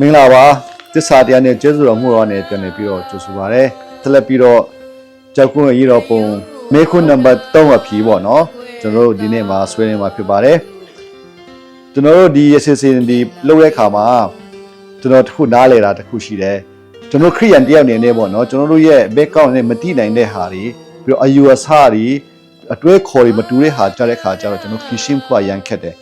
မင်္ဂလာပါတစ္ဆာတရားနဲ့ကျေးဇူးတော်မှုတော်နဲ့ပြန်လည်ပြီးတော့ကြိုဆိုပါရစေဆက်လက်ပြီးတော့ကြောက်ကွန်းရေးတော်ပုံမေခွန်းနံပါတ်3အဖြေပေါ့နော်ကျွန်တော်တို့ဒီနေ့မှာဆွေးနွေးမှာဖြစ်ပါတယ်ကျွန်တော်တို့ဒီ SSC ဒီလုပ်တဲ့အခါမှာကျွန်တော်တစ်ခုနားလဲတာတစ်ခုရှိတယ်ကျွန်တော်ခရိယန်တယောက်အနေနဲ့ပေါ့နော်ကျွန်တော်တို့ရဲ့ background နဲ့မတိနိုင်တဲ့ဟာတွေပြီးတော့အယူအဆတွေအတွဲခေါ်တွေမတူတဲ့ဟာကြတဲ့ခါကျတော့ကျွန်တော် fishing ဖို့ရန်ခက်တယ်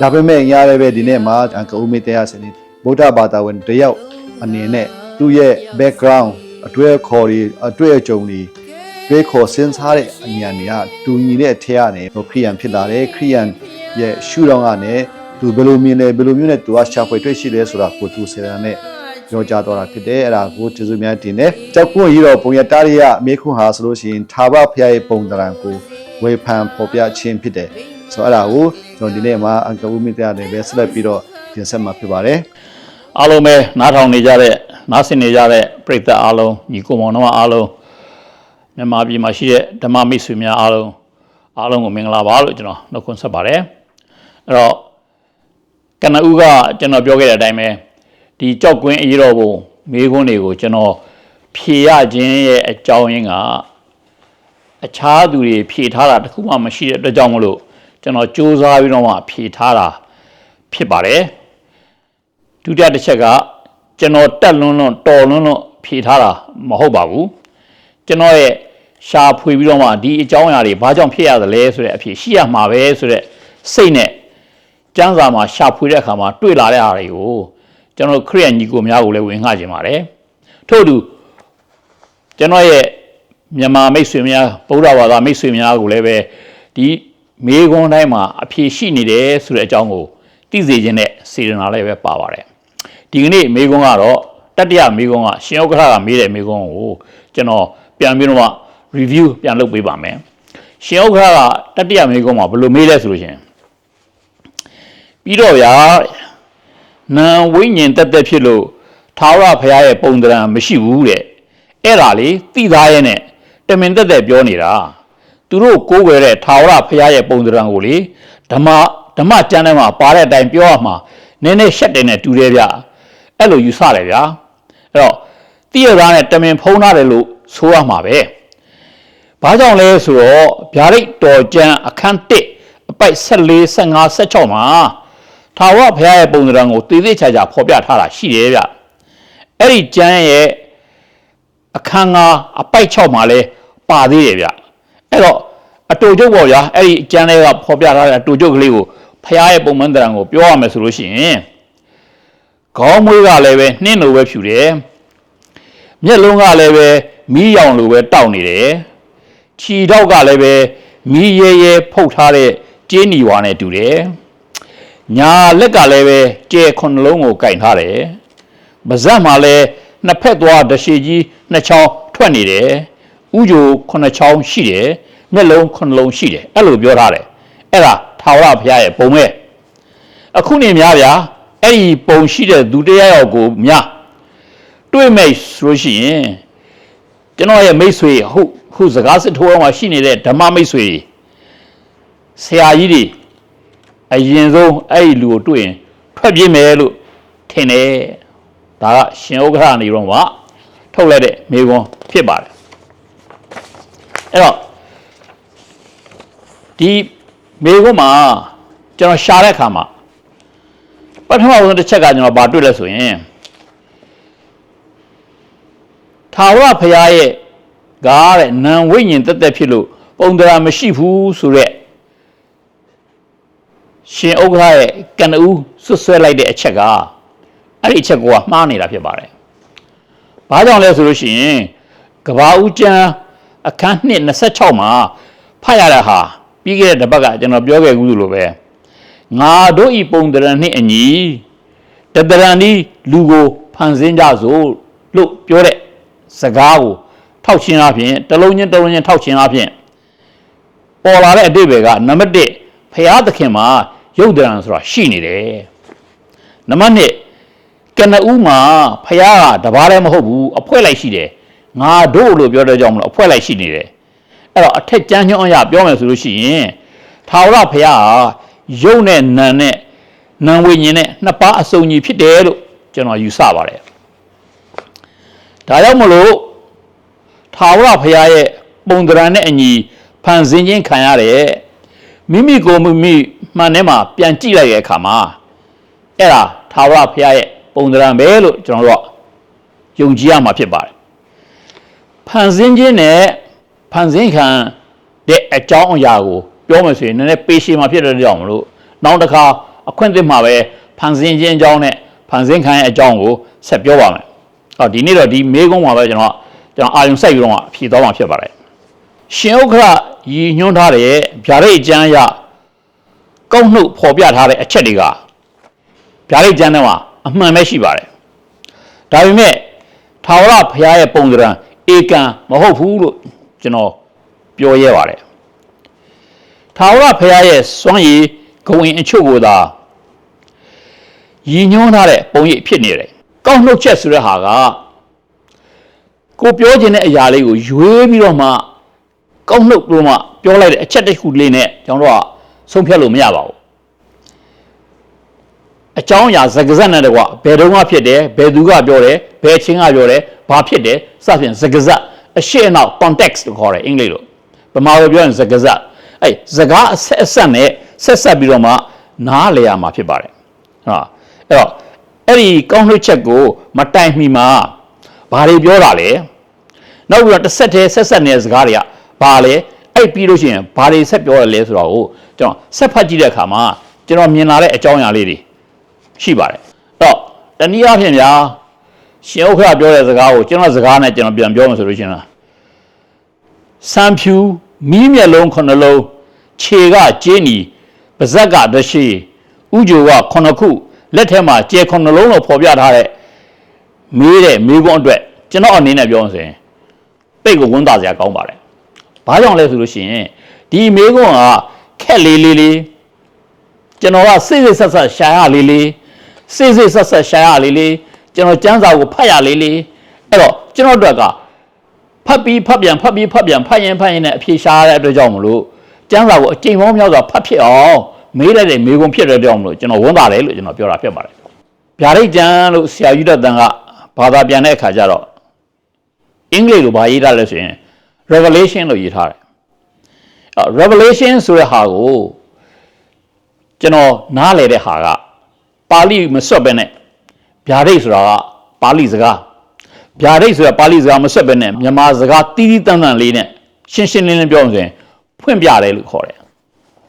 ဒါပေမဲ့ရလည်းပဲဒီနေ့မှာအကဦးမေတရားစနေ ဗုဒ္ဓဘာသာဝင်တယောက်အနေနဲ့သူ့ရဲ့ background အတွဲခေါ်တွေအတွဲအကြုံတွေတွေးခေါ်စဉ်းစားတဲ့အဉာဏ်တွေကတူညီတဲ့အထက်ကနေခရိယန်ဖြစ်လာတယ်ခရိယန်ရဲ့ရှုထောင့်ကနေသူဘယ်လိုမြင်လဲဘယ်လိုမျိုးနဲ့သူကရှာဖွေတွေ့ရှိလဲဆိုတာကိုသူစေတာနဲ့ပြောကြားတော့တာဖြစ်တယ်အဲ့ဒါကိုကျေးဇူးများတင်တယ်ကြောက်ခွင့်ရတော့ပုံရတာရရမေခွန်းဟာဆိုလို့ရှိရင်သာဘဖျားရဲ့ပုံတရံကိုဝေဖန်ဖော်ပြခြင်းဖြစ်တယ်ဆိုတော့အဲ့ဒါကိုကျွန်တော်ဒီနေ့မှာအင်္ဂဝိမတရားနဲ့ပဲဆက်လက်ပြီးတော့တင်ဆက်မှာဖြစ်ပါတယ် အားလုံးပဲနားထောင်နေကြတဲ့နားဆင်နေကြတဲ့ပရိသတ်အားလုံးညီကိုမောင်နှမအားလုံးမြန်မာပြည်မှာရှိတဲ့ဓမ္မမိတ်ဆွေများအားလုံးအားလုံးကိုမင်္ဂလာပါလို့ကျွန်တော်နှုတ်ခွန်းဆက်ပါတယ်အဲ့တော့ကနဦးကကျွန်တော်ပြောခဲ့တဲ့အတိုင်းပဲဒီကြောက်ကွင်းအရေးတော်ပုံမေးခွန်းတွေကိုကျွန်တော်ဖြေရခြင်းရဲ့အကြောင်းရင်းကအခြားသူတွေဖြေထားတာတခုမှမရှိတဲ့အတွက်ကြောင့်မလို့ကျွန်တော်စူးစမ်းပြီးတော့မှဖြေထားတာဖြစ်ပါတယ် ဒုတိယတစ်ချက်ကကျွန်တော်တက်လွန်းလွန်းတော်လွန်းလွန်းဖြေထားတာမဟုတ်ပါဘူးကျွန်တော်ရဲ့ရှာဖွေပြီးတော့မှဒီအကြောင်းအရာတွေဘာကြောင့်ဖြစ်ရသလဲဆိုတဲ့အဖြေရှိရမှာပဲဆိုတဲ့စိတ်နဲ့ကျမ်းစာမှာရှာဖွေတဲ့အခါမှာတွေ့လာတဲ့အားတွေကိုကျွန်တော်ခရိယန်ညီကိုများကိုလည်းဝင်ငှခြင်းပါတယ်ထို့အတူကျွန်တော်ရဲ့မြန်မာမိတ်ဆွေများဗုဒ္ဓဘာသာမိတ်ဆွေများကိုလည်းပဲဒီမေခွန်းတိုင်းမှာအဖြေရှိနေတယ်ဆိုတဲ့အကြောင်းကိုသိစေခြင်းနဲ့စေတနာလည်းပဲပါပါတယ် ဒီကနေ့မေကွန်းကတော့တတိယမေကွန်းကရှင်ဥက္ကဋ္ဌကမေးတဲ့မေကွန်းကိုကျွန်တော်ပြန်ပြီးတော့မှ review ပြန်လုပ်ပေးပါမယ်ရှင်ဥက္ကဋ္ဌကတတိယမေကွန်းမှာဘယ်လိုမေးလဲဆိုလို့ရှရင်ပြီးတော့ဗျာနံဝိညာဉ်တက်တက်ဖြစ်လို့သာဝရဘုရားရဲ့ပုံသဏ္ဍာန်မရှိဘူးတဲ့အဲ့ဒါလေသိသားရဲ့နဲ့တမင်တက်တက်ပြောနေတာသူတို့ကိုးကွယ်တဲ့သာဝရဘုရားရဲ့ပုံသဏ္ဍာန်ကိုလေဓမ္မဓမ္မကျမ်းထဲမှာပါတဲ့အတိုင်းပြောရမှာနည်းနည်းရှက်တယ်နဲ့တူတယ်ဗျ အဲ့လိုယူဆတယ်ဗျာအဲ့တော့တိရသားနဲ့တမင်ဖုံးထားတယ်လို့ဆိုရမှာပဲဘာကြောင့်လဲဆိုတော့ဗျာဒိတ်တော်ကျမ်းအခန်း1အပိုက်14 15 16မှာထာဝရဘုရားရဲ့ပုံသဏ္ဍာန်ကိုတည်တည်ချာချာဖော်ပြထားတာရှိတယ်ဗျအဲ့ဒီကျမ်းရဲ့အခန်း9အပိုက်6မှာလဲပါသေးတယ်ဗျအဲ့တော့အတူချုပ်ပေါ့ဗျာအဲ့ဒီကျမ်းတွေကဖော်ပြထားတဲ့အတူချုပ်ကလေးကိုဘုရားရဲ့ပုံမှန်သဏ္ဍာန်ကိုပြောရမယ်ဆိုလို့ရှိရင် ခေါင်းမွေးကလည်းပဲနှင်းလိုပဲဖြူတယ်မျက်လုံးကလည်းပဲမီးရောင်လိုပဲတောက်နေတယ်ခြီထောက်ကလည်းပဲမီးရဲရဲဖုတ်ထားတဲ့ကျင်းနီဝါနဲ့တူတယ်ညာလက်ကလည်းပဲကျဲခုနှလုံးကိုကင်ထားတယ်ပါးစပ်မှာလည်းနှစ်ဖက်သွားတရှိကြီးနှစ်ချောင်းထွက်နေတယ်ဥကြိုခုနှစ်ချောင်းရှိတယ်မျက်လုံးခုနှလုံးရှိတယ်အဲ့လိုပြောထားတယ်အဲ့ဒါထာဝရဘုရားရဲ့ပုံပဲအခုနေများဗျာ အဲ့ဒီပုံရှိတဲ့သူတရားယောက်ကိုများတွေ့မိတ်ဆိုလို့ရှိရင်ကျွန်တော်ရဲ့မိတ်ဆွေဟုတ်ခုစကားစစ်ထိုးအောင်မှာရှိနေတဲ့ဓမ္မမိတ်ဆွေဆရာကြီးတွေအရင်ဆုံးအဲ့ဒီလူကိုတွေ့ရင်ထွက်ပြေးမယ်လို့ထင်တယ်ဒါကရှင်ဥက္ကဋ္ဌနေတော့ကထုတ်လိုက်တဲ့မိကွန်းဖြစ်ပါတယ်အဲ့တော့ဒီမိကွန်းမှာကျွန်တော်ရှာတဲ့အခါမှာ ပထမဆုံးတစ်ချက်ကကျွန်တော်ဗာတွေ့လဲဆိုရင်သာဝရဖရာရဲ့ကားတဲ့နံဝိညာဉ်တက်တက်ဖြစ်လို့ပုံတရာမရှိဘူးဆိုတော့ရှင်ဥက္ကဋ္ဌရဲ့ကနဦးဆွတ်ဆွဲလိုက်တဲ့အချက်ကအဲ့ဒီအချက်ကိုကမှားနေတာဖြစ်ပါတယ်။ဘာကြောင့်လဲဆိုလို့ရှိရင်ကဘာဦးကျမ်းအခန်း1 26မှာဖတ်ရတာဟာပြီးခဲ့တဲ့တစ်ပတ်ကကျွန်တော်ပြောခဲ့ကူးလို့ပဲ ငါတို့ဤပုံတရံနှင့်အညီတတရံဒီလူကိုဖန်ဆင်းကြစို့လို့ပြောတဲ့စကားကိုထောက်ချင်းအပြင်တစ်လုံးချင်းတစ်လုံးချင်းထောက်ချင်းအပြင်ပေါ်လာတဲ့အတိတ်ကနံပါတ်1ဖရာသခင်မှာရုပ်တရံဆိုတာရှိနေတယ်နံပါတ်2ကနဦးမှာဖရာကတဘာလည်းမဟုတ်ဘူးအဖွဲလိုက်ရှိတယ်ငါတို့လို့ပြောတဲ့ကြောင့်မလို့အဖွဲလိုက်ရှိနေတယ်အဲ့တော့အထက်ကျမ်းညွှန်းအရပြောမယ်ဆိုလို့ရှိရင်ထာဝရဖရာဟာ ရုပ်နဲ့နာနဲ့နာဝိညာဉ်နဲ့နှစ်ပါးအစုံကြီးဖြစ်တယ်လို့ကျွန်တော်ယူဆပါတယ်ဒါကြောင့်မလို့ထာဝရဘုရားရဲ့ပုံသဏ္ဍာန်နဲ့အညီဖန်ဆင်းခြင်းခံရတဲ့မိမိကိုယ်မိမိမှန်ထဲမှာပြန်ကြည့်လိုက်တဲ့အခါမှာအဲ့ဒါထာဝရဘုရားရဲ့ပုံသဏ္ဍာန်ပဲလို့ကျွန်တော်တို့ကယုံကြည်ရမှာဖြစ်ပါတယ်ဖန်ဆင်းခြင်းနဲ့ဖန်ဆင်းခံတဲ့အကြောင်းအရာကို ပြောမယ်ဆိုရင်နည်းနည်းပေးရှင်းမှာဖြစ်တဲ့ကြောင့်မလို့နောက်တစ်ခါအခွင့်အရေးမှာပဲဖန်ဆင်းခြင်းအကြောင်းနဲ့ဖန်ဆင်းခံရဲ့အကြောင်းကိုဆက်ပြောပါမယ်။ဟောဒီနေ့တော့ဒီမေးခွန်းမှာပဲကျွန်တော်ကကျွန်တော်အာရုံစိုက်ပြီးတော့မှဖြေသွားမှာဖြစ်ပါတယ်။ရှင်ဥက္ခရရည်ညွှန်းထားတဲ့ဗျာဒိတ်အကျမ်းအရကောက်နှုတ်ဖော်ပြထားတဲ့အချက်တွေကဗျာဒိတ်ကျမ်းထဲမှာအမှန်ပဲရှိပါတယ်။ဒါပေမဲ့ထာဝရဘုရားရဲ့ပုံစံဧကံမဟုတ်ဘူးလို့ကျွန်တော်ပြောရဲပါတယ်။ ထာဝရဘုရားရဲ့စွမ်းရည်ဂဝင်အချို့ကိုသာရည်ညွှန်းထားတဲ့ပုံရိပ်ဖြစ်နေတယ်။ကောက်နှုတ်ချက်ဆိုတဲ့ဟာကကိုပြောခြင်းတဲ့အရာလေးကိုရွေးပြီးတော့မှကောက်နှုတ်ပြီးတော့မှပြောလိုက်တဲ့အချက်တစ်ခုလေးနဲ့ကျွန်တော်တို့ကဆုံးဖြတ်လို့မရပါဘူး။အကြောင်းအရာစကားစက်နဲ့တကွဘယ်တုန်းကဖြစ်တယ်ဘယ်သူကပြောတယ်ဘယ်ချင်းကပြောတယ်ဘာဖြစ်တယ်စသဖြင့်စကားစက်အရှိအနောက် context လို့ခေါ်တယ်အင်္ဂလိပ်လိုဗမာလိုပြောရင်စကားစက် အဲ့စကားအဆက်အဆက်နဲ့ဆက်ဆက်ပြီးတော့မှနားလည်ရမှာဖြစ်ပါတယ်ဟာအဲ့တော့အဲ့ဒီကောင်းနှုတ်ချက်ကိုမတိုင်မီမှာဘာတွေပြောတာလဲနောက်ပြီးတော့တစ်ဆက်တည်းဆက်ဆက်နေတဲ့စကားတွေကဘာလဲအဲ့ပြီးလို့ရှိရင်ဘာတွေဆက်ပြောရလဲဆိုတော့ကိုကျွန်တော်ဆက်ဖတ်ကြည့်တဲ့အခါမှာကျွန်တော်မြင်လာတဲ့အကြောင်းအရာလေးတွေရှိပါတယ်အဲ့တော့တနည်းအားဖြင့်ဗျာရှင်ဥက္ခရပြောတဲ့စကားကိုကျွန်တော်စကားနဲ့ကျွန်တော်ပြန်ပြောမှဆိုလို့ရှိရင်လားစံဖြူ မီးမျက်လုံးခုနှလုံးခြေကကျင်းနီပါဇက်ကတရှိဥကြိုကခုနှစ်ခုလက်ထဲမှာကျဲခုနှလုံးလို့ဖော်ပြထားတဲ့မေးတဲ့မေးခွန်းအတွက်ကျွန်တော်အနေနဲ့ပြောရရင်ပိတ်ကိုဝန်သားစရာကောင်းပါတယ်။ဘာကြောင့်လဲဆိုလို့ရှိရင်ဒီမေးခွန်းကခက်လေးလေးလေးကျွန်တော်ကစိတ်စိတ်ဆက်ဆက်ရှာရလေးလေးစိတ်စိတ်ဆက်ဆက်ရှာရလေးလေးကျွန်တော်စမ်းစာကိုဖတ်ရလေးလေးအဲ့တော့ကျွန်တော်တို့က ဖတ်ပြီးဖတ်ပြန်ဖတ်ပြီးဖတ်ပြန်ဖတ်ရင်ဖတ်ရင်နဲ့အဖြေရှာရတဲ့အတွက်ကြောင့်မလို့စမ်းစာကိုအချိန်ပေါင်းများစွာဖတ်ဖြစ်အောင်မေးလိုက်တဲ့မေးခွန်းဖြစ်တဲ့အတွက်ကြောင့်မလို့ကျွန်တော်ဝန်တာတယ်လို့ကျွန်တော်ပြောတာဖြစ်ပါတယ်ဗျာဒိတ်ကျမ်းလို့ဆရာယူတဲ့တန်ကဘာသာပြန်တဲ့အခါကျတော့အင်္ဂလိပ်လိုဘာရေးထားလဲဆိုရင် revelation လို့ရေးထားတယ်အဲ့ revelation ဆိုတဲ့ဟာကိုကျွန်တော်နားလည်တဲ့ဟာကပါဠိမစွတ်ပဲနဲ့ဗျာဒိတ်ဆိုတာကပါဠိစကား ဗျာဒိတ်ဆိုတာပါဠိစကားမစွတ်ပဲနဲ့မြန်မာစကားတီးတီးတန်းတန်းလေးနဲ့ရှင်းရှင်းလင်းလင်းပြောလို့ဆိုရင်ဖွင့်ပြတယ်လို့ခေါ်တယ်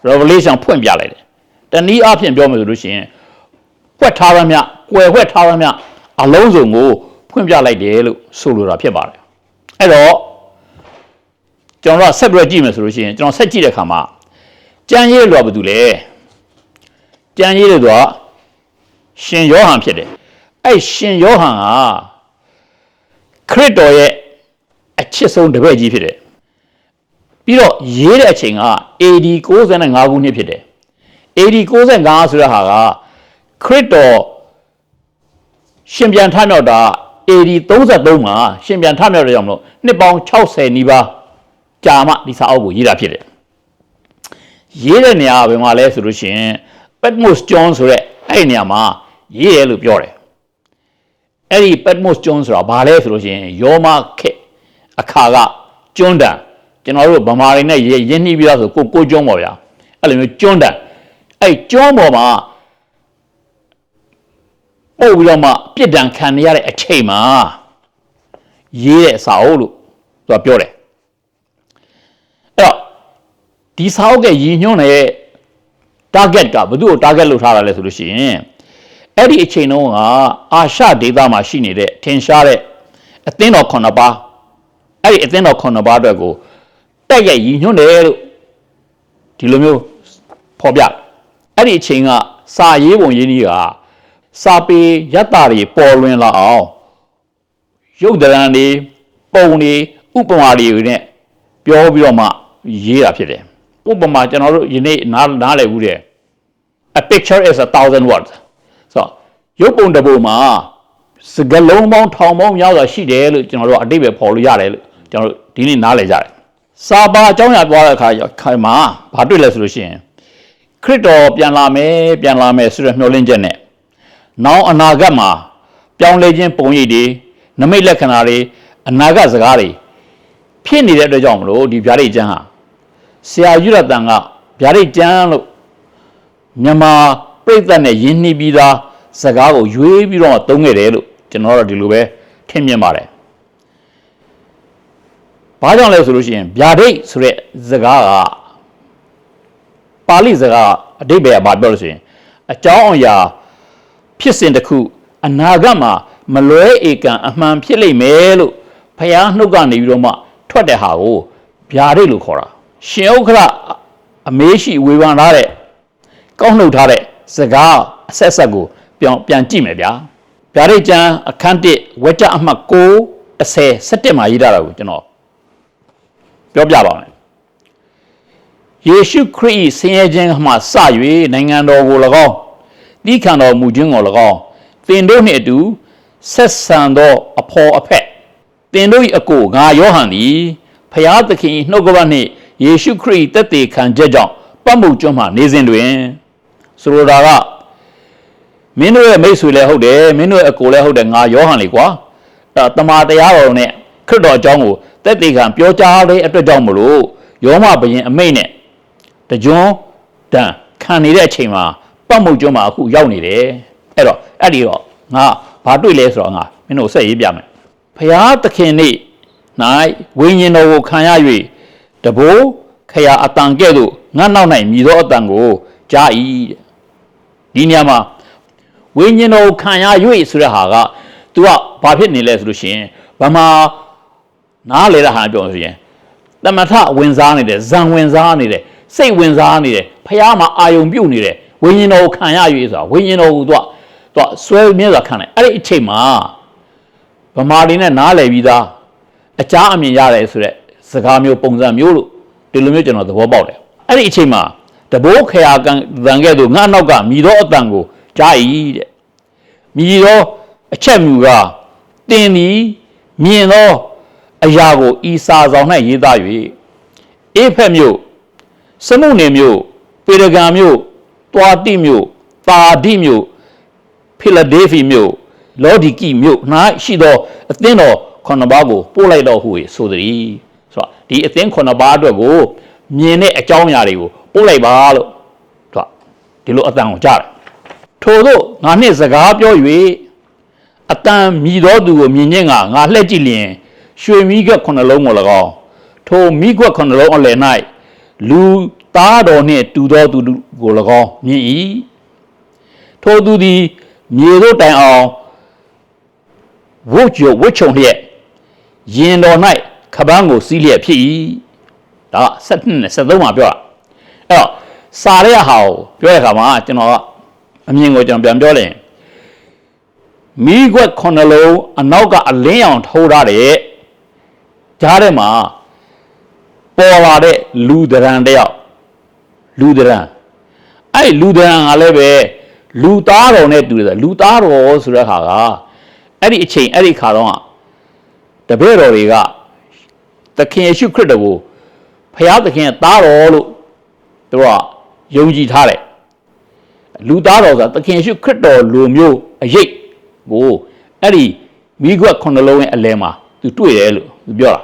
revelation ဖွင့်ပြလိုက်တယ်တနည်းအားဖြင့်ပြောမယ်ဆိုလို့ရှိရင်ဖွက်ထားရမြကွယ်ဖွက်ထားရမြအလုံးစုံကိုဖွင့်ပြလိုက်တယ်လို့ဆိုလိုတာဖြစ်ပါတယ်အဲ့တော့ကျွန်တော်ကဆက်ပြီးတော့ကြည့်မယ်ဆိုလို့ရှိရင်ကျွန်တော်ဆက်ကြည့်တဲ့အခါမှာကြံရေးလွာဘာတူလဲကြံရေးလို့တော့ရှင်ယောဟန်ဖြစ်တယ်အဲ့ရှင်ယောဟန်က ခရစ်တော်ရဲ့အချစ်ဆုံးတပည့်ကြီးဖြစ်တယ်ပြီးတော့ရေးတဲ့အချိန်က AD 65ခုနှစ်ဖြစ်တယ် AD 65ဆိုတဲ့ဟာကခရစ်တော်ရှင်ပြန်ထမြောက်တာ AD 33မှာရှင်ပြန်ထမြောက်တဲ့ကြောင့်မလို့နှစ်ပေါင်း60နီးပါးကြာမှဒီစာအုပ်ကိုရေးတာဖြစ်တယ်ရေးတဲ့နေရာကဘယ်မှာလဲဆိုလို့ရှိရင် Patmos John ဆိုတဲ့အဲ့ဒီနေရာမှာရေးတယ်လို့ပြောတယ် အဲ့ဒီ Patmos John ဆိုတာဘာလဲဆိုလို့ရှိရင်ယောမခေတ်အခါကကျွန်းတန်ကျွန်တော်တို့ဗမာတွေနဲ့ရင်းနှီးပြီးသားဆိုကိုကိုကျွန်းပေါ်ဗျာအဲ့လိုမျိုးကျွန်းတန်အဲ့ကျွန်းပေါ်မှာပို့ပြီးတော့မှပြစ်ဒဏ်ခံရတဲ့အချိန်မှာရေးတဲ့အစာအုပ်လို့သူကပြောတယ်အဲ့တော့ဒီစာအုပ်ကရည်ညွှန်းတဲ့ target ကဘယ်သူ့ကို target လုပ်ထားတာလဲဆိုလို့ရှိရင် အဲ့ဒီအချိန်တုန်းကအာရှဒေသမှာရှိနေတဲ့ထင်ရှားတဲ့အသင်းတော်ခုနှစ်ပါးအဲ့ဒီအသင်းတော်ခုနှစ်ပါးအတွက်ကိုတက်ရဲ့ရည်ညွှန်းတယ်လို့ဒီလိုမျိုးဖော်ပြအဲ့ဒီအချိန်ကစာရေးပုံရေးနည်းကစာပေရတ္တာတွေပေါ်လွင်လာအောင်ရုပ်ဒရံတွေပုံတွေဥပမာတွေနဲ့ပြောပြီးတော့မှရေးတာဖြစ်တယ်ဥပမာကျွန်တော်တို့ယနေ့နားနားလည်ဘူးတဲ့ a picture is a thousand words ဆိုတော့ ရုပ်ပုံတစ်ပုံမှာစကလုံးပေါင်းထောင်ပေါင်းများစွာရှိတယ်လို့ကျွန်တော်တို့အတိတ်ပဲပေါ်လို့ရတယ်လို့ကျွန်တော်တို့ဒီနေ့နားလည်ကြတယ်စာပါအကြောင်းအရာပြောတဲ့အခါခါမှာဘာတွေ့လဲဆိုလို့ရှိရင်ခရစ်တော်ပြန်လာမယ်ပြန်လာမယ်ဆိုတဲ့မျှော်လင့်ချက်နဲ့နောက်အနာဂတ်မှာပြောင်းလဲခြင်းပုံရိပ်တွေနမိတ်လက္ခဏာတွေအနာဂတ်စကားတွေဖြစ်နေတဲ့အတွက်ကြောင့်မလို့ဒီဗျာဒိတ်ကျမ်းဟာဆရာယူရတန်ကဗျာဒိတ်ကျမ်းလို့မြန်မာပြိဿတ်နဲ့ယဉ်နှီးပြီးသား စကားကိုရွေးပြီးတော့သုံးခဲ့တယ်လို့ကျွန်တော်တို့ဒီလိုပဲထင်မြင်ပါတယ်။ဘာကြောင့်လဲဆိုလို့ရှိရင်ဗျာဒိတ်ဆိုတဲ့စကားကပါဠိစကားအဓိပ္ပာယ်ကဘာပြောလို့ဆိုရင်အကြောင်းအရာဖြစ်စဉ်တစ်ခုအနာဂတ်မှာမလွဲဧကံအမှန်ဖြစ်လိမ့်မယ်လို့ဖျားနှုတ်ကနေပြီးတော့မှထွက်တဲ့ဟာကိုဗျာဒိတ်လို့ခေါ်တာရှင်ဥက္ခရအမေးရှိဝေဖန်ထားတဲ့ကောက်နှုတ်ထားတဲ့စကားအဆက်ဆက်ကို ပြန်ပြန်ကြည့်မယ်ဗျာဗျာဒိတ်ကျမ်းအခန်း1ဝက်ကြအမှတ်9 30 17မှာရေးထားတာကိုကျွန်တော်ပြောပြပါမယ်ယေရှုခရစ်၏ဆင်းရဲခြင်းမှစ၍နိုင်ငံတော်ကို၎င်းတိခံတော်မူခြင်းကို၎င်းသင်တို့နှင့်အတူဆက်ဆံသောအဖော်အဖက်သင်တို့၏အကိုငါယောဟန်သည်ဖျားသခင်၏နှုတ်ကပတ်နှင့်ယေရှုခရစ်၏တက်သေးခံချက်ကြောင့်ပတ်မှုကျွမ်းမှနေစဉ်တွင်ဆိုလိုတာက မင်းတို့ရဲ့မိတ်ဆွေလည်းဟုတ်တယ်မင်းတို့ရဲ့အကိုလည်းဟုတ်တယ်ငါယောဟန်လေကွာအဲတမန်တရားတော်နဲ့ခရစ်တော်အကြောင်းကိုတက်သေးခံပြောကြားတဲ့အတွက်ကြောင့်မလို့ယောမဘရင်အမိတ်နဲ့တကြွန်းတန်ခံနေတဲ့အချိန်မှာပတ်မှုကျွန်းမှာအခုရောက်နေတယ်အဲ့တော့အဲ့ဒီတော့ငါဘာတွေ့လဲဆိုတော့ငါမင်းတို့ဆက်ရေးပြမယ်ဖရာသခင်နေ့၌ဝိညာဉ်တော်ကိုခံရ၍တဘိုးခရာအတန်ကဲ့သို့ငါနောက်၌မြည်သောအတန်ကိုကြား၏တဲ့ဒီနေရာမှာ ဝိညာဉ်တော်ကိုခံရ၍ဆိုတဲ့ဟာက तू ကဘာဖြစ်နေလဲဆိုလို့ရှိရင်ဗမာနားလေတဲ့ဟာပြောလို့ဆိုရင်တမထဝင်စားနေတယ်ဇံဝင်စားနေတယ်စိတ်ဝင်စားနေတယ်ဖះမှာအာယုံပြုတ်နေတယ်ဝိညာဉ်တော်ကိုခံရ၍ဆိုတာဝိညာဉ်တော်ကိုသူကသူကဆွဲမြဲစွာခံတယ်အဲ့ဒီအချိန်မှာဗမာတွေနဲ့နားလည်ပြီးသားအကြအမြင်ရတယ်ဆိုတဲ့စကားမျိုးပုံစံမျိုးလို့ဒီလိုမျိုးကျွန်တော်သဘောပေါက်တယ်အဲ့ဒီအချိန်မှာတဘိုးခရာကန်ဇံကဲ့သို့ငါနောက်ကမြည်သောအတန်ကို ကြား၏တဲ့မြည်သောအချက်မြူကတင်သည်မြင်သောအရာကိုဤစာဆောင်၌ရေးသား၍အေဖက်မြို့စမုန်နေမြို့ပေရဂံမြို့တွာတိမြို့တာဒီမြို့ဖီလာဒေဖီမြို့လော်ဒီကီမြို့၌ရှိသောအသင်းတော်ခုနှစ်ပါးကိုပို့လိုက်တော့ဟုဆိုသည်ဆိုတော့ဒီအသင်းခုနှစ်ပါးအတွက်ကိုမြင်တဲ့အကြောင်းအရာတွေကိုပို့လိုက်ပါလို့သူကဒီလိုအတန်ကိုကြားတယ် ထို့သောငါနှင့်စကားပြော၍အတန်မြည်တော်သူကိုမြင်ခြင်းကငါလှည့်ကြည့်လျင်ရွှေမိခွက်ခုနှလုံးကို၎င်းထိုမိခွက်ခုနှလုံးအလယ်၌လူသားတော်နှင့်တူသောသူကို၎င်းမြင်၏ထိုသူသည်မြေတို့တိုင်အောင်ဝုတ်ကြဝတ်ချုံလျက်ရင်တော်၌ခပန်းကိုစီးလျက်ဖြစ်၏ဒါက7နဲ့73မှာပြောတာအဲ့တော့စာရဲဟာကိုပြောတဲ့အခါမှာကျွန်တော်က အမြင်ကိုကျွန်တော်ပြန်ပြောလိုက်ရင်မိခွက်ခုနှလုံးအနောက်ကအလင်းရောင်ထိုးထားတဲ့ကြားထဲမှာပေါ်လာတဲ့လူဒရန်တယောက်လူဒရန်အဲ့လူဒရန်ကလည်းပဲလူသားတော်နဲ့တူတယ်လူသားတော်ဆိုတဲ့ခါကအဲ့ဒီအချိန်အဲ့ဒီခါတော့တပည့်တော်တွေကသခင်ယေရှုခရစ်တော်ကိုဖခင်သခင်ရဲ့သားတော်လို့သူကယုံကြည်ထားတယ် လူသားတော်ဆိုတာသခင်ယေရှုခရစ်တော်လူမျိုးအရေးကိုအဲ့ဒီမိခွက်ခုနှလုံးရဲ့အလဲမှာသူတွေ့တယ်လို့သူပြောတာ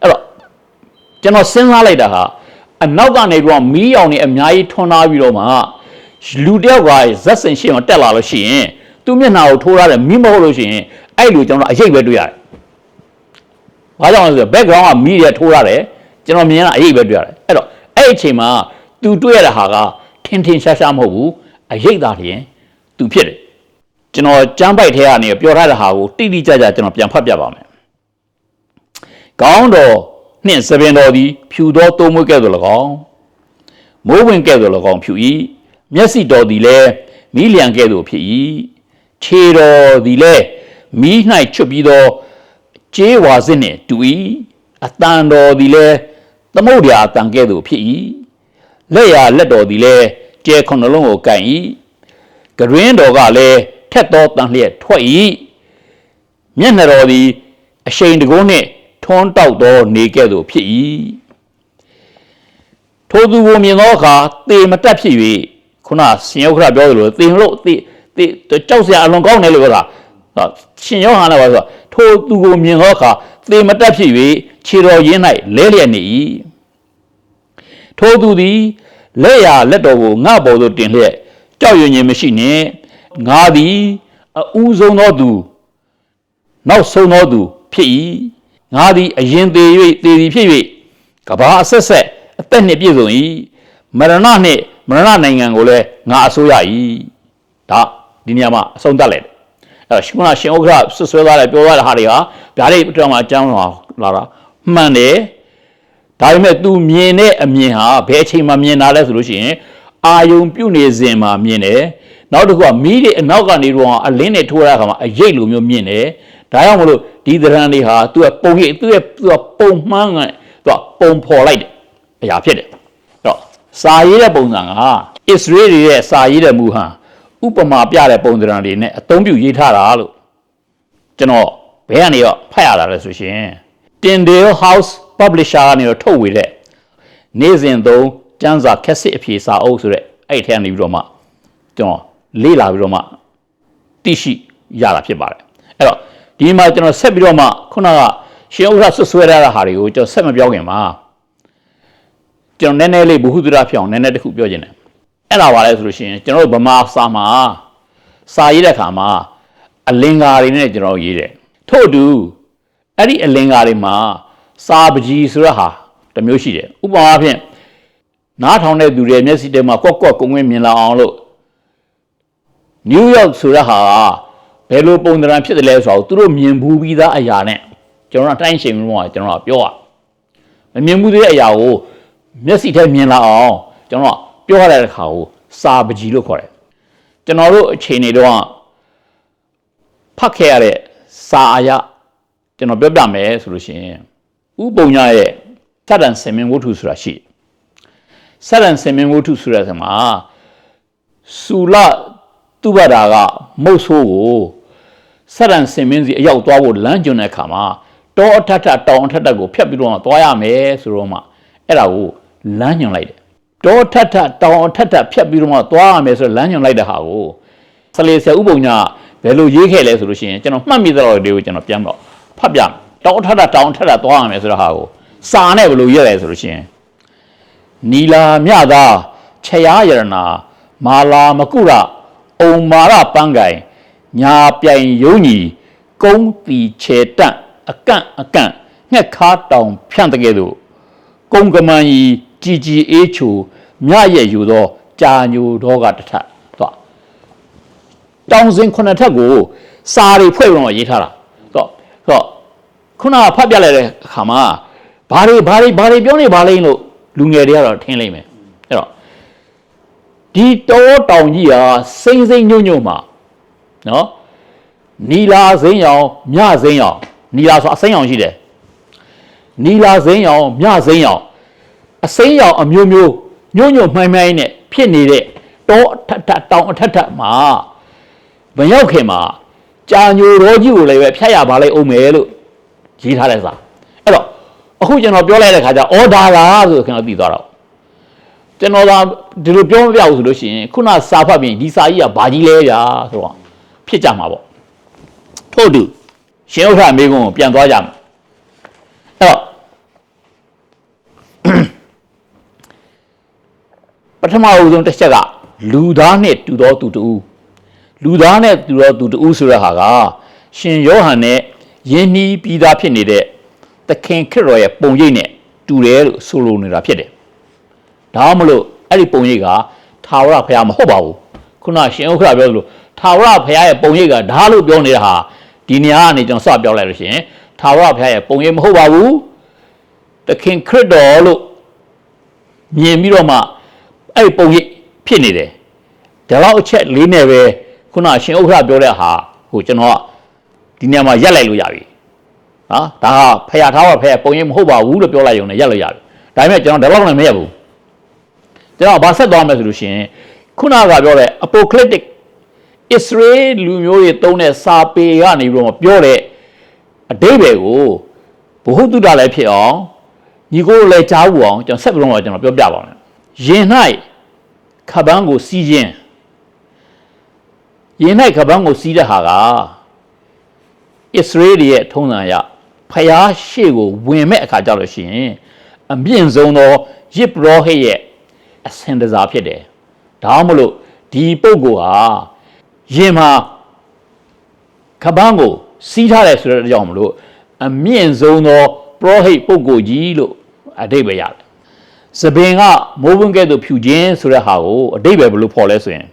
အဲ့တော့ကျွန်တော်စဉ်းစားလိုက်တာဟာအနောက်ကနေပြီးတော့မီးရောင်နေအများကြီးထွန်းထားပြီးတော့မှလူတယောက်ကဇက်စင်ရှင်းအောင်တက်လာလို့ရှိရင်သူ့မျက်နှာကိုထိုးထားတယ်မီးမဟုတ်လို့ရှိရင်အဲ့လိုကျွန်တော်အရေးပဲတွေ့ရတယ်။ဘာကြောင့်လဲဆိုတော့ background ကမီးတွေထိုးထားတယ်ကျွန်တော်မြင်ရတာအရေးပဲတွေ့ရတယ်။အဲ့တော့အဲ့အချိန်မှာသူတွေ့ရတဲ့ဟာကထ င်ထင်ရှားရှားမဟုတ်ဘူးအရေးသားလျင်သူဖြစ်တယ်။ကျွန်တော်ကြမ်းပိုက်ထဲကနေပြောထားတဲ့ဟာကိုတိတိကျကျကျွန်တော်ပြန်ဖတ်ပြပါမယ်။ကောင်းတော်နှင့်သပင်တော်သည် ဖြူသောသုံးမွေးကဲ့သို့၎င်းမိုးဝင်ကဲ့သို့၎င်းဖြူ၏မျက်စိတော်သည်လည်းမိလျံကဲ့သို့ဖြစ်၏ခြေတော်သည်လည်းမိ၌ချွတ်ပြီးသောကျေးဝါစစ်နှင့်တူ၏အတန်တော်သည်လည်းသမုဒ္ဒရာအတန်ကဲ့သို့ဖြစ်၏လက်ရလက်တော်သည်လည်း ကျဲခုနှလုံးကိုကန်၏ကရင်းတော်ကလည်းထက်သောတန်လျက်ထွက်၏မျက်နှာတော်သည်အရှိန်တကုန်းနှင့်ထွန်းတောက်သောနေကဲ့သို့ဖြစ်၏ထိုသူကိုမြင်သောအခါသေမတက်ဖြစ်၍ခုနဆင်ယုတ်ခရပြောသလိုသေလို့သေတေကြောက်စရာအလွန်ကောင်းတယ်လို့ပြောတာဟာရှင်ယောဟန်လည်းပါဆိုတော့ထိုသူကိုမြင်သောအခါသေမတက်ဖြစ်၍ခြေတော်ရင်း၌လဲလျက်နေ၏ထိုသူသည် လက်ရလက်တော်ကိုငါ့ပေါ်သို့တင်လျက်ကြောက်ရွံ့ခြင်းမရှိနှင့်ငါသည်အဦးဆုံးသောသူနောက်ဆုံးသောသူဖြစ်၏ငါသည်အရင်သေး၍သေသည်ဖြစ်၍ကဘာအဆက်ဆက်အသက်နှင့်ပြည့်စုံ၏မရဏနှင့်မရဏနိုင်ငံကိုလည်းငါအစိုးရ၏ဒါဒီနေရာမှာအဆုံးသတ်လိုက်တယ်အဲ့တော့ရှင်ကရှင်ဥက္ခရဆွဆွဲသွားတယ်ပြောသွားတဲ့ဟာတွေဟာဗျာဒိတ်အတောင်မှာအကြောင်းလာလာတာမှန်တယ် ဒါပေမဲ့ तू မြင်တဲ့အမြင်ဟာဘယ်အချိန်မှမြင်တာလဲဆိုလို့ရှိရင်အာယုံပြုတ်နေစဉ်မှာမြင်တယ်နောက်တစ်ခုကမီးတွေအနောက်ကနေတော့အလင်းနဲ့ထိုးရတဲ့အခါမှာအရိပ်လိုမျိုးမြင်တယ်ဒါကြောင့်မလို့ဒီသဏ္ဍာန်တွေဟာ तू ကပုံရိပ် तू ရဲ့ तू ကပုံမှန်က तू ကပုံဖော်လိုက်တယ်အရာဖြစ်တယ်အဲ့တော့စာရေးတဲ့ပုံစံကအစ္စရေးတွေရဲ့စာရေးတဲ့မူဟန်ဥပမာပြတဲ့ပုံစံတွေနဲ့အသုံးပြုရေးထားတာလို့ကျွန်တော်ဘယ်ကနေရောဖတ်ရတာလဲဆိုရှင် Tyndale House Publisher ကနေတော့ထုတ်ဝေတဲ့နေ့စဉ်သုံးကျန်းစာခက်စစ်အဖြေစာအုပ်ဆိုတဲ့အဲ့ဒီထဲကနေပြီးတော့မှကျွန်တော်လေ့လာပြီးတော့မှသိရှိရတာဖြစ်ပါတယ်အဲ့တော့ဒီမှာကျွန်တော်ဆက်ပြီးတော့မှခုနကရှင်ဥစ္စာဆွဆွဲရတဲ့ဟာတွေကိုကျွန်တော်ဆက်မပြောခင်မှာကျွန်တော်နည်းနည်းလေးဘ ഹു ဒရာဖြစ်အောင်နည်းနည်းတစ်ခုပြောချင်တယ်အဲ့ဒါပါလဲဆိုလို့ရှိရင်ကျွန်တော်တို့ဗမာစာမှာစာရေးတဲ့အခါမှာအလင်္ကာတွေနဲ့ကျွန်တော်ရေးတယ်ထို့အတူ အဲ့ဒီအလင်္ကာတွေမှာစာပကြီးဆိုတဲ့ဟာတစ်မျိုးရှိတယ်ဥပမာအားဖြင့်နားထောင်တဲ့သူတွေမျက်စိထဲမှာကွက်ကွက်ကုံငင်းမြင်လာအောင်လို့နယူးယောက်ဆိုတဲ့ဟာကဘယ်လိုပုံသဏ္ဍာန်ဖြစ်တယ်လဲဆိုတော့သူတို့မြင်ဘူးပြီးသားအရာနဲ့ကျွန်တော်တို့တိုင်းရှင်လို့ကျွန်တော်ကပြောရမမြင်ဘူးသေးတဲ့အရာကိုမျက်စိထဲမြင်လာအောင်ကျွန်တော်ကပြောရတဲ့အခါကိုစာပကြီးလို့ခေါ်တယ်ကျွန်တော်တို့အချိန်တွေတော့ဖတ်ခဲ့ရတဲ့စာအရာ ကျွန်တော်ပြောပြမယ်ဆိုလို့ရှိရင်ဥပုံညာရဲ့သတ္တန်ဆင်မင်းဝတ္ထုဆိုတာရှိတယ်သတ္တန်ဆင်မင်းဝတ္ထုဆိုတဲ့ဆမှာစူလသူဘတာကမုတ်ဆိုးကိုသတ္တန်ဆင်မင်းစီအရောက်သွားဖို့လမ်းကြုံတဲ့အခါမှာတောအထက်ထက်တောင်အထက်ထက်ကိုဖြတ်ပြီးတော့သွားရမယ်ဆိုတော့မှအဲ့ဒါကိုလမ်းညွှန်လိုက်တယ်တောထက်ထက်တောင်အထက်ထက်ဖြတ်ပြီးတော့မှသွားရမယ်ဆိုတော့လမ်းညွှန်လိုက်တဲ့ဟာကိုဆလေဆယ်ဥပုံညာဘယ်လိုရေးခဲ့လဲဆိုလို့ရှိရင်ကျွန်တော်မှတ်မိတဲ့တော့တွေကိုကျွန်တော်ပြန်တော့ ဖတ်ပြမယ်တောထက်ထက်တောင်ထက်ထက်သွားရမယ်ဆိုတဲ့ဟာကိုစာနဲ့ဘယ်လိုရေးလဲဆိုလို့ရှိရင်နီလာမြသာခြေရယရနာမာလာမကုရအုံမာရပန်းကိုင်ညာပြိုင်ယုံညီကုန်းတီခြေတန့်အကန့်အကန့်ငှက်ခါတောင်ဖြန့်တကယ်သို့ကုံကမန်ကြီးကြည်ကြည်အေးချိုမြရဲ့ယူသောကြာညိုတော့ကတစ်ထပ်သွားတောင်စင်ခုနှစ်ထပ်ကိုစာတွေဖွဲ့ပြီးတော့ရေးထားတာ တော့တော့ခုနကဖတ်ပြလိုက်တဲ့အခါမှာဘာတွေဘာတွေဘာတွေပြောနေပါလိမ့်လို့လူငယ်တွေကတော့ထင်လိမ့်မယ်အဲ့တော့ဒီတောတောင်ကြီးဟာစိမ့်စိမ့်ညွန့်ညွန့်မှာနော်နီလာစိမ့်ရောင်မြစိမ့်ရောင်နီလာဆိုအစိမ့်ရောင်ရှိတယ်နီလာစိမ့်ရောင်မြစိမ့်ရောင်အစိမ့်ရောင်အမျိုးမျိုးညွန့်ညွန့်မှိုင်းမှိုင်းနဲ့ဖြစ်နေတဲ့တောအထက်ထက်တောင်အထက်ထက်မှာမရောက်ခင်မှာ ကြာညိုတော်ကြီးကိုလည်းပဲဖြတ်ရပါလိမ့်အောင်မယ်လို့ရေးထားတဲ့စာအဲ့တော့အခုကျွန်တော်ပြောလိုက်တဲ့ခါကျအော်ဒါလားဆိုခင်ဗျားသိသွားတော့ကျွန်တော်ကဒီလိုပြောမပြဘူးဆိုလို့ရှိရင်ခုနစာဖတ်ပြီးဒီစာကြီးကဘာကြီးလဲဗျာဆိုတော့ဖြစ်ကြမှာပေါ့ထို့တူရှင်ဥထမေကုန်းကိုပြန်သွားကြမယ်အဲ့တော့ပထမအဦးဆုံးတစ်ချက်ကလူသားနဲ့တူတော်သူတူ လူသားနဲ့တူတော်သူတူဆိုတဲ့ဟာကရှင်ယောဟန်နဲ့ယင်းနီးပြီးသားဖြစ်နေတဲ့သခင်ခရစ်တော်ရဲ့ပုံရိပ်နဲ့တူတယ်လို့ဆိုလိုနေတာဖြစ်တယ်။ဒါမှမလို့အဲ့ဒီပုံရိပ်ကထာဝရဘုရားမဟုတ်ပါဘူး။ခုနရှင်ဥက္ခရာပြောသလိုထာဝရဘုရားရဲ့ပုံရိပ်ကဒါလို့ပြောနေတာဟာဒီနေရာကနေကျွန်တော်စပြောလိုက်လို့ရှိရင်ထာဝရဘုရားရဲ့ပုံရိပ်မဟုတ်ပါဘူး။သခင်ခရစ်တော်လို့မြင်ပြီးတော့မှအဲ့ဒီပုံရိပ်ဖြစ်နေတယ်။ဒါတော့အချက်လေးနဲ့ပဲ ခုနရှင်ဥက္ခရာပြောတဲ့ဟာဟိုကျွန်တော်ကဒီနေရာမှာရက်လိုက်လို့ရပြီနော်ဒါကဖယားထားကဖယားပုံရိပ်မဟုတ်ပါဘူးလို့ပြောလိုက်ရုံနဲ့ရက်လို့ရပြီဒါပေမဲ့ကျွန်တော်ဒီလောက်လည်းမရက်ဘူးကျွန်တော်ဗာဆက်သွားမယ်ဆိုလို့ရှိရင်ခုနကပြောတဲ့ apocalyptic Israel လူမျိုးတွေတုံးတဲ့စာပေကနေပြီးတော့ပြောတဲ့အတိတ်တွေကိုဘ ഹു တုတလည်းဖြစ်အောင်ညီကိုလည်းကြားဘူးအောင်ကျွန်တော်ဆက်ပြီးတော့ကျွန်တော်ပြောပြပါမယ်ယင်၌ခပန်းကိုစီးခြင်း ရင်၌ကပန်းကိုစီးတဲ့ဟာကအစ္စရေးတွေရဲ့ထုံးစံအရဖျားရှေ့ကိုဝင်မဲ့အခါကြလို့ရှိရင်အမြင့်ဆုံးသောယစ်ပရောဟိတ်ရဲ့အစင်တစားဖြစ်တယ်။ဒါမှမလို့ဒီပုဂ္ဂိုလ်ဟာရင်မှာကပန်းကိုစီးထားတယ်ဆိုတဲ့အကြောင်းမလို့အမြင့်ဆုံးသောပရောဟိတ်ပုဂ္ဂိုလ်ကြီးလို့အဓိပ္ပာယ်ရတယ်။စပင်ကမိုးဝင်းကဲ့သို့ဖြူခြင်းဆိုတဲ့ဟာကိုအဓိပ္ပာယ်ဘယ်လိုဖော်လဲဆိုရင်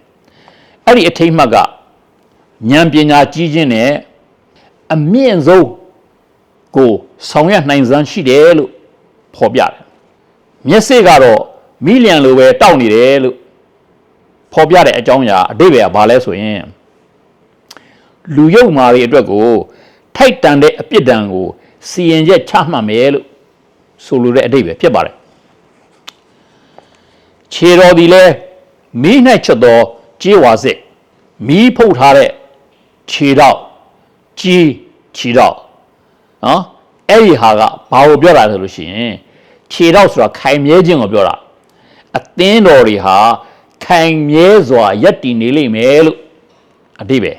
အဲ့ဒီအထိတ်မှတ်ကဉာဏ်ပညာကြီးခြင်းနဲ့အမြင့်ဆုံးကိုဆောင်ရွက်နိုင်စွမ်းရှိတယ်လို့ဖော်ပြတယ်။မျက်စိကတော့မီလီယံလိုပဲတောက်နေတယ်လို့ဖော်ပြတဲ့အကြောင်းအရာအဓိပ္ပာယ်ကဘာလဲဆိုရင်လူယုတ်မာတွေအတွက်ကိုထိုက်တန်တဲ့အပြစ်ဒဏ်ကိုစီရင်ချက်ချမှတ်မယ်လို့ဆိုလိုတဲ့အဓိပ္ပာယ်ဖြစ်ပါတယ်။ခြေတော်ဒီလဲမီး၌ချက်သောကြေးဝါစစ် မီးဖုတ်ထားတဲ့ခြေတော့ကြီးခြေတော့နော်အဲ့ဒီဟာကဘာကိုပြောတာလဲဆိုလို့ရှိရင်ခြေတော့ဆိုတာခိုင်မြဲခြင်းကိုပြောတာအသင်းတော်တွေဟာခိုင်မြဲစွာယက်တည်နေလိမ့်မယ်လို့အတိပဲ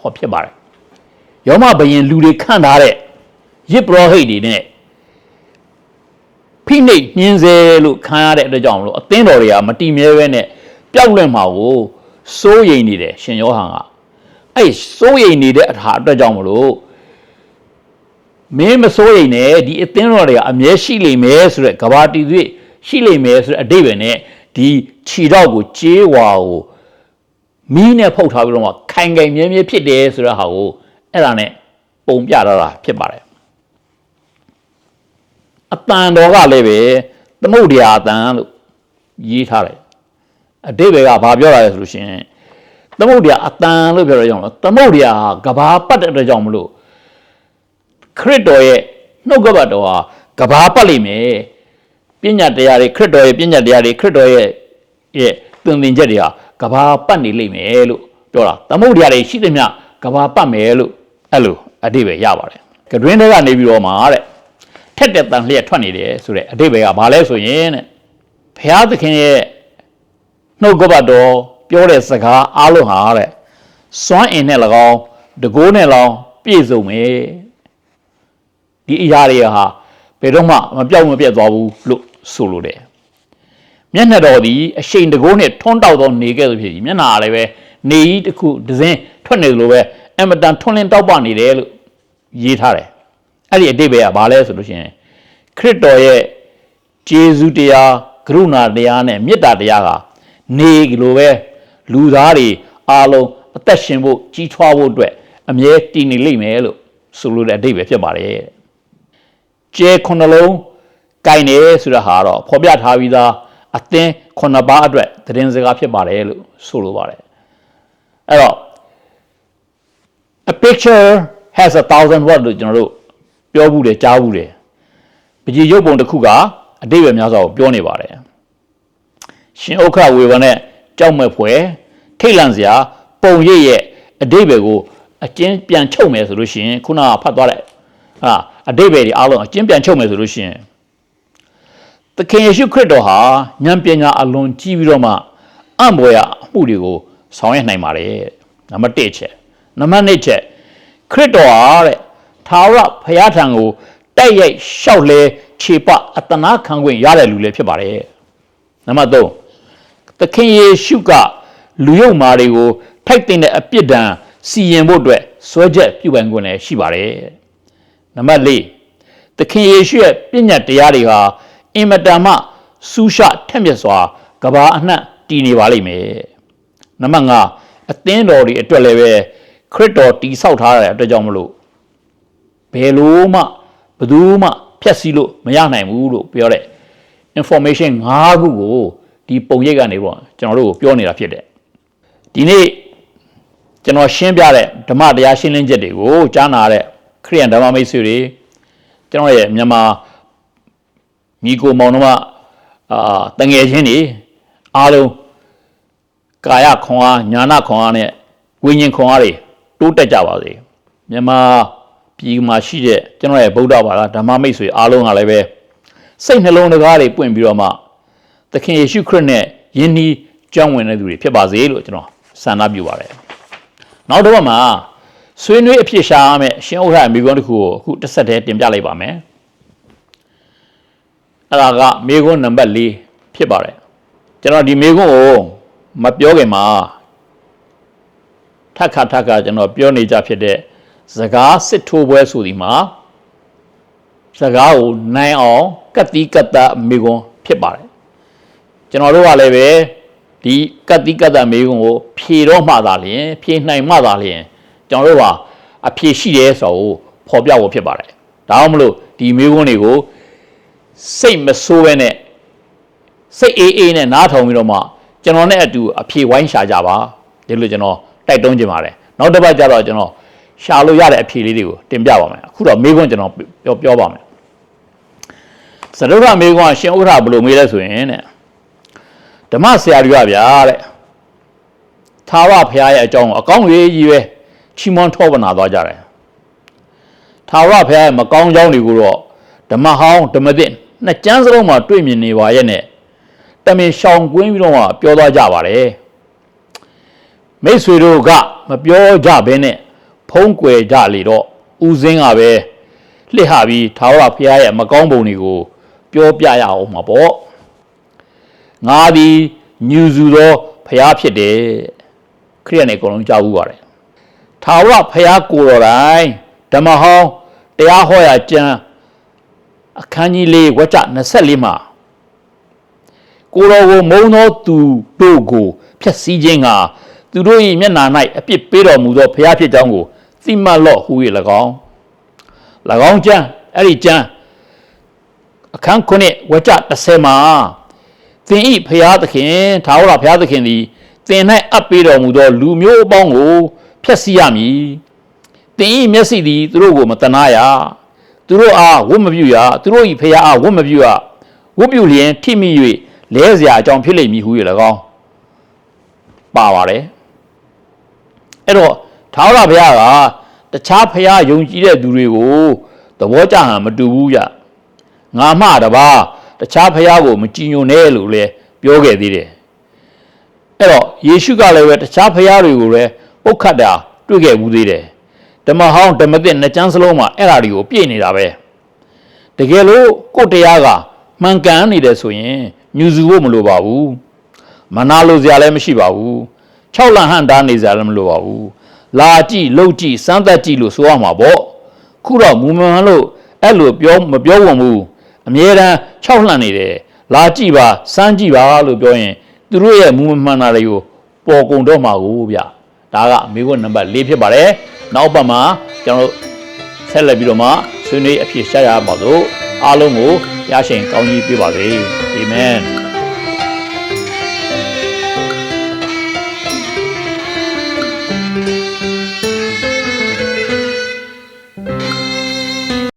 ဟောဖြစ်ပါတယ်ယောမဘယင်လူတွေခန့်ထားတဲ့ရစ်ပရောဟိတ်တွေနဲ့ဖိနှိပ်ညှင်းဆဲလို့ခံရတဲ့အတွက်ကြောင့်မလို့အသင်းတော်တွေကမတီမြဲပဲနဲ့ပျောက်လွင့်မှာကို စိုးရိမ်နေတယ်ရှင်ယောဟန်ကအဲ့စိုးရိမ်နေတဲ့အထာအတွက်ကြောင့်မလို့မင်းမစိုးရိမ်နဲ့ဒီအသင်းတော်တွေကအမြဲရှိလိမ့်မယ်ဆိုတဲ့ကဘာတီသွေးရှိလိမ့်မယ်ဆိုတဲ့အတိတ်ပဲနဲ့ဒီခြေတော့ကိုကြေးဝါကိုမီးနဲ့ဖုတ်ထားပြီးတော့မှခိုင်ခိုင်မြဲမြဲဖြစ်တယ်ဆိုတဲ့ဟာကိုအဲ့ဒါနဲ့ပုံပြထားတာဖြစ်ပါတယ်အတန်တော်ကလည်းပဲသမုဒ္ဒရာအတန်လို့ရေးထားတယ် အတိတ်ပဲကဘာပြောတာလဲဆိုလို့ရှိရင်သမုဒ္ဒရာအတန်လို့ပြောရအောင်လို့သမုဒ္ဒရာကဘာပတ်တဲ့အတွက်ကြောင့်မလို့ခရစ်တော်ရဲ့နှုတ်ကပတ်တော်ဟာကဘာပတ်လိမ့်မယ်ပညာတရားတွေခရစ်တော်ရဲ့ပညာတရားတွေခရစ်တော်ရဲ့ရဲ့သင်သင်ချက်တွေဟာကဘာပတ်နေလိမ့်မယ်လို့ပြောတာသမုဒ္ဒရာတွေရှိသမျှကဘာပတ်မယ်လို့အဲ့လိုအတိတ်ပဲရပါတယ်ကတွင်းတွေကနေပြီးတော့မှတဲ့ထက်တဲ့တန်လျက်ထွက်နေတယ်ဆိုတဲ့အတိတ်ပဲကဘာလဲဆိုရင်တဲ့ဘုရားသခင်ရဲ့ နှုတ်ကပတ်တော်ပြောတဲ့စကားအားလုံးဟာတဲ့စွမ်းအင်နဲ့၎င်းတကိုးနဲ့၎င်းပြည့်စုံမယ်ဒီအရာတွေဟာဘယ်တော့မှမပြောင်းမပြတ်သွားဘူးလို့ဆိုလိုတယ်မျက်နှာတော်သည်အရှိန်တကိုးနဲ့ထွန်းတောက်သောနေကဲ့သို့ဖြစ်ပြီးမျက်နှာကလည်းပဲနေကြီးတစ်ခုဒဇင်းထွက်နေလို့ပဲအမတန်ထွန်းလင်းတောက်ပနေတယ်လို့ရေးထားတယ်အဲ့ဒီအတိတ်ပဲကဘာလဲဆိုလို့ရှိရင်ခရစ်တော်ရဲ့ဂျေဇုတရားကရုဏာတရားနဲ့မေတ္တာတရားက နေလိုပဲလူသားတွေအားလုံးအသက်ရှင်ဖို့ကြီးထွားဖို့အတွက်အမြဲတည်နေလိမ့်မယ်လို့ဆိုလိုတဲ့အဓိပ္ပာယ်ဖြစ်ပါတယ်ကျဲခုနှလုံးကင်နေဆိုတဲ့ဟာတော့ဖော်ပြထားပြီးသားအသင်းခုနှစ်ပါးအတွက်သတင်းစကားဖြစ်ပါတယ်လို့ဆိုလိုပါတယ်အဲ့တော့ a picture has a thousand words လို့ကျွန်တော်တို့ပြောဘူးတယ်ကြားဘူးတယ်ပကြီးရုပ်ပုံတစ်ခုကအတိတ်ပဲများစွာကိုပြောနေပါတယ် ရှင်ဥက္ခဝေဝနဲ့ကြောက်မဲ့ဖွယ်ထိတ်လန့်စရာပုံရိပ်ရဲ့အတိတ်ပဲကိုအကျဉ်းပြန်ချုပ်မယ်ဆိုလို့ရှိရင်ခုနကဖတ်သွားတဲ့ဟာအတိတ်ပဲတွေအားလုံးအကျဉ်းပြန်ချုပ်မယ်ဆိုလို့ရှိရင်သခင်ယေရှုခရစ်တော်ဟာဉာဏ်ပညာအလွန်ကြီးပြီးတော့မှအံ့ဖွယ်ရအမှုတွေကိုဆောင်ရွက်နိုင်ပါတယ်နံပါတ်1ချက်နံပါတ်2ချက်ခရစ်တော်ဟာတဲ့သာဝရဘုရားထံကိုတိုက်ရိုက်လျှောက်လဲခြေပအတနာခံခွင့်ရတဲ့လူလည်းဖြစ်ပါတယ်နံပါတ်3 သခင်ယေရှုကလူယုတ်မာတွေကိုထိုက်တဲ့အပြစ်ဒဏ်စီရင်ဖို့အတွက်စွဲချက်ပြုပိုင်ခွင့်လည်းရှိပါတယ်နံပါတ်4သခင်ယေရှုရဲ့ပြည့်ညတ်တရားတွေဟာအင်မတန်မှစူးရှထက်မြက်စွာကဘာအနှံ့တည်နေပါလိမ့်မယ်နံပါတ်5အသင်းတော်တွေအတွက်လည်းပဲခရစ်တော်တည်ဆောက်ထားတဲ့အတွက်ကြောင့်မလို့ဘယ်လို့မှဘယ်သူမှဖျက်ဆီးလို့မရနိုင်ဘူးလို့ပြောတဲ့ information ၅ခုကို ဒီပုံရိပ်ကနေတော့ကျွန်တော်တို့ကိုပြောနေတာဖြစ်တယ်ဒီနေ့ကျွန်တော်ရှင်းပြတဲ့ဓမ္မတရားရှင်းလင်းချက်တွေကိုကြားနာတဲ့ခရိယန်ဓမ္မမိတ်ဆွေတွေကျွန်တော်ရဲ့မြန်မာမိကိုမောင်နှမအာတငယ်ချင်းတွေအားလုံးကာယခွန်အားညာနာခွန်အားနဲ့ဝိညာဉ်ခွန်အားတွေတိုးတက်ကြပါစေမြန်မာပြည်မှာရှိတဲ့ကျွန်တော်ရဲ့ဗုဒ္ဓဘာသာဓမ္မမိတ်ဆွေအားလုံးကလည်းပဲစိတ်နှလုံးတကားတွေပွင့်ပြီးတော့မှ သခင်ယေရှုခရစ်နဲ့ယဉ်ဤကြောင်းဝင်တဲ့သူတွေဖြစ်ပါစေလို့ကျွန်တော်ဆန္ဒပြုပါတယ်နောက်တစ်ပတ်မှာဆွေးနွေးအဖြစ်ရှာရမယ့်ရှင်ဥက္ကဋ္ဌမိကွန်းတစ်ခုကိုအခုတစ်ဆက်တည်းတင်ပြလိုက်ပါမယ်အဲ့ဒါကမိကွန်းနံပါတ်၄ဖြစ်ပါတယ်ကျွန်တော်ဒီမိကွန်းကိုမပြောခင်မှာထက်ခါထက်ခါကျွန်တော်ပြောနေကြဖြစ်တဲ့စကားစစ်ထိုးပွဲဆိုဒီမှာစကားကိုနိုင်အောင်ကတိကတ္တမိကွန်းဖြစ်ပါတယ် ကျွန်တော်တို့ကလည်းပဲဒီကတိကတ္တမိကွန်းကိုဖြေတော့မှသာလျင်ဖြေနိုင်မှသာလျင်ကျွန်တော်တို့ကအဖြေရှိတယ်ဆိုတော့ဖော်ပြဖို့ဖြစ်ပါတယ်ဒါကြောင့်မလို့ဒီမိကွန်းတွေကိုစိတ်မဆိုးပဲနဲ့စိတ်အေးအေးနဲ့နားထောင်ပြီးတော့မှကျွန်တော်နဲ့အတူအဖြေဝိုင်းရှာကြပါဒီလိုကျွန်တော်တိုက်တွန်းခြင်းပါတယ်နောက်တစ်ပတ်ကျတော့ကျွန်တော်ရှာလို့ရတဲ့အဖြေလေးတွေကိုတင်ပြပါမယ်အခုတော့မိကွန်းကျွန်တော်ပြောပြောပါမယ်စရုဒ္ဓမိကွန်းကရှင်ဥက္ကဋ္ဌဘယ်လိုမေးလဲဆိုရင်တဲ့ ဓမ္မဆရာတွေကဗျာတဲ့သာဝဖရာရဲ့အကြောင်းကိုအကောင်းကြီးကြီးပဲချီးမွမ်းထောပနာသွားကြတယ်သာဝဖရာရဲ့မကောင်းကြောင်းတွေကိုတော့ဓမ္မဟောင်းဓမ္မသစ်နှစ်ကျမ်းစလုံးမှာတွေ့မြင်နေပါရဲ့နဲ့တမင်ရှောင်ကွင်းပြီးတော့မှပြောသွားကြပါတယ်မိတ်ဆွေတို့ကမပြောကြဘဲနဲ့ဖုံးကွယ်ကြလေတော့ဦးစင်းကပဲလှစ်ဟာပြီးသာဝရဖရာရဲ့မကောင်းပုံတွေကိုပြောပြရအောင်မှာပေါ့ ငါသည်ညူစုသောဖရာဖြစ်တယ်ခရိယန်တွေအကုန်လုံးကြားဘူးပါတယ်သာဝရဖရာကိုယ်တော်တိုင်ဓမ္မဟောင်းတရားဟောရာကျမ်းအခန်းကြီး၄ဝါကျ24မှာကိုယ်တော်ကိုမုံသောသူတို့ကိုဖျက်ဆီးခြင်းကသူတို့၏မျက်နာ၌အပြစ်ပေးတော်မူသောဖရာဖြစ်ကြောင်းကိုသိမှတ်လော့ဟူ၍၎င်း၎င်းကျမ်းအဲ့ဒီကျမ်းအခန်း9ဝါကျ30မှာ သင်ဤဖရာသခင်သာဝရဖရာသခင်သည်သင်၌အပ်ပေးတော်မူသောလူမျိုးအပေါင်းကိုဖျက်ဆီးရမည်သင်ဤမျက်စိသည်သူတို့ကိုမတနာရသူတို့အားဝတ်မပြုရသူတို့ဤဖရာအားဝတ်မပြုရဝတ်ပြုလျင်ထိမိ၍လဲเสียအကြောင်းဖြစ်လိမ့်မည်ဟူ၍၎င်းပါပါတယ်အဲ့တော့သာဝရဘုရားကတခြားဘုရားယုံကြည်တဲ့သူတွေကိုသဘောကျဟန်မတူဘူးကြငါမှတပါ တခြားဘုရားကိုမကြည်ညိုနဲ့လို့လည်းပြောခဲ့သေးတယ်အဲ့တော့ယေရှုကလည်းပဲတခြားဘုရားတွေကိုလည်းပုတ်ခတ်တာတွေ့ခဲ့ဘူးသေးတယ်ဓမ္မဟောင်းဓမ္မသစ်နှစ်ကျမ်းစလုံးမှာအဲ့ဓာတွေကိုပြည့်နေတာပဲတကယ်လို့ကိုယ်တရားကမှန်ကန်နေတယ်ဆိုရင်ညူစုဖို့မလိုပါဘူးမနာလိုစရာလည်းမရှိပါဘူး၆လဟန်တားနေစရာလည်းမလိုပါဘူးလာကြည့်လှုပ်ကြည့်စမ်းသပ်ကြည့်လို့ဆိုရမှာပေါ့ခုတော့မူမှန်လို့အဲ့လိုပြောမပြောဝင်ဘူး အမြဲတမ်း၆လန့်နေတယ်လာကြည့်ပါစမ်းကြည့်ပါလို့ပြောရင်သူတို့ရဲ့မူမမှန်တာတွေကိုပေါ်ကုန်တော့မှာကိုဗျဒါကအမေကနံပါတ်၄ဖြစ်ပါတယ်နောက်ပတ်မှာကျွန်တော်တို့ဆက်လက်ပြီးတော့မှဆွေးနွေးအဖြစ်ရှာရပါလို့အားလုံးကိုရရှိန်ကောင်းကြီးပေးပါစေအာမင်